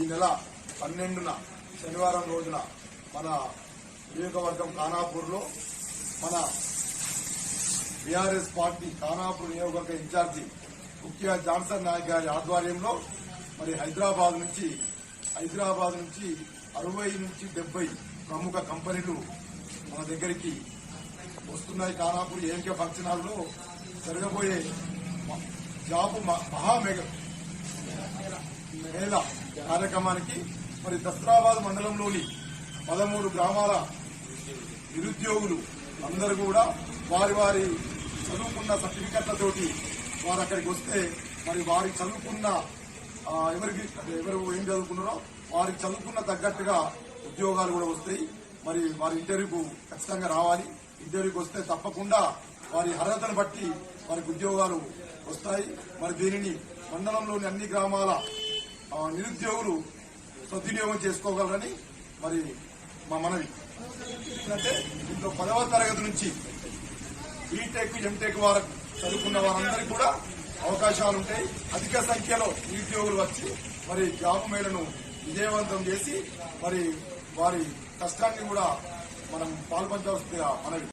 ఈ నెల పన్నెండున శనివారం రోజున మన నియోజకవర్గం ఖానాపూర్లో మన బీఆర్ఎస్ పార్టీ ఖానాపూర్ నియోజకవర్గ ఇన్ఛార్జి ముఖ్య జాన్సన్ నాయక్ గారి ఆధ్వర్యంలో మరి హైదరాబాద్ నుంచి హైదరాబాద్ నుంచి అరవై నుంచి డెబ్బై ప్రముఖ కంపెనీలు మన దగ్గరికి వస్తున్నాయి. ఖానాపూర్ ఏఎంకే ఫంక్షన్ హాల్లో జరగబోయే జాబు మహామేఘం మహామేఘ. మేళ కార్యక్రమానికి మరి దస్త్రాబాద్ మండలంలోని పదమూడు గ్రామాల నిరుద్యోగులు అందరూ కూడా వారి వారి చదువుకున్న సర్టిఫికెట్లతోటి వారు అక్కడికి వస్తే మరి వారి చదువుకున్న ఎవరికి ఎవరు ఏం చదువుకున్నారో వారికి చదువుకున్న తగ్గట్టుగా ఉద్యోగాలు కూడా వస్తాయి. మరి వారి ఇంటర్వ్యూకు ఖచ్చితంగా రావాలి. ఇంటర్వ్యూకి వస్తే తప్పకుండా వారి అర్హతను బట్టి వారికి ఉద్యోగాలు వస్తాయి. మరి దీనిని మండలంలోని అన్ని గ్రామాల నిరుద్యోగులు సద్వినియోగం చేసుకోగలరని మరి మా మనవి. అంటే ఇంట్లో పదవ తరగతి నుంచి బీటెక్ ఎంటెక్ వరకు చదువుకున్న వారందరికీ కూడా అవకాశాలు ఉంటాయి. అధిక సంఖ్యలో నిరుద్యోగులు వచ్చి మరి జాబ్ మేళను విజయవంతం చేసి మరి వారి కష్టాన్ని కూడా మనం పాల్పంచవలసిందిగా మనవి.